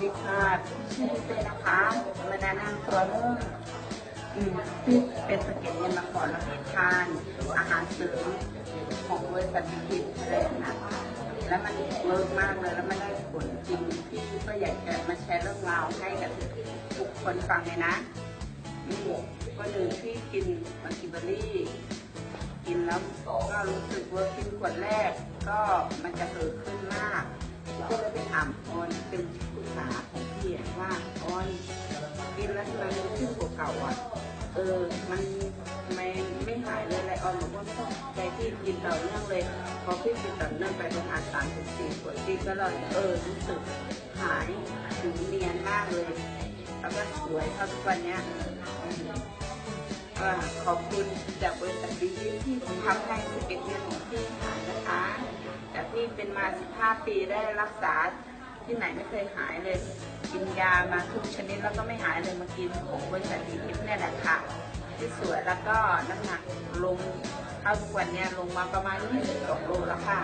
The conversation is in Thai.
ชิชาติชื่อเลยนะคะมาแนะนำตัวเรื่องเป็นสเก็ตเงินมาก่อนแล้วทาน อาหารเสริมของบริษัทบิคิดเลยนะแล้วมันเวิร์กมากเลยแล้วมันได้ผลจริงพี่ก็อยากจะมาแชร์เรื่องราวให้กับทุกคนฟังเลยนะก็หนึ่งที่กินมัลติเบอรี่ กินแล้วก็รู้สึกว่ากินขวดแรกก็มันจะเกิดขึ้นมาก ก็เลยไปถามออนเป็นที่ปรึกษาของพี่อะว่าออนกินแล้วทำไมมันขึ้นกว่าเก่าอะเออมันทำไมไม่หายเลยอะไรออนบอกว่าไม่ต้องใจที่กินต่อเนื่องเลยพอพี่กินต่อเนื่องไปประมาณสามถึงสี่ขวดพี่ก็เลยเออรู้สึกหายผิวเนียนมากเลย แล้วก็สวยเท่าทุกวันเนี้ยอืมก็ขอบคุณจากบริษัทดีที่ทำให้สิบเก็ตเงินของพี่หายนะคะ เป็นมา 15 ปีได้รักษาที่ไหนไม่เคยหายเลย กินยามาทุกชนิดแล้วก็ไม่หายเลยมากินของบริษัทดีทิพย์เนี่ยแหละค่ะ ที่สวยแล้วก็น้ำหนักลงเท่าทุกวันเนี่ยลงมาประมาณ22โลแล้วค่ะ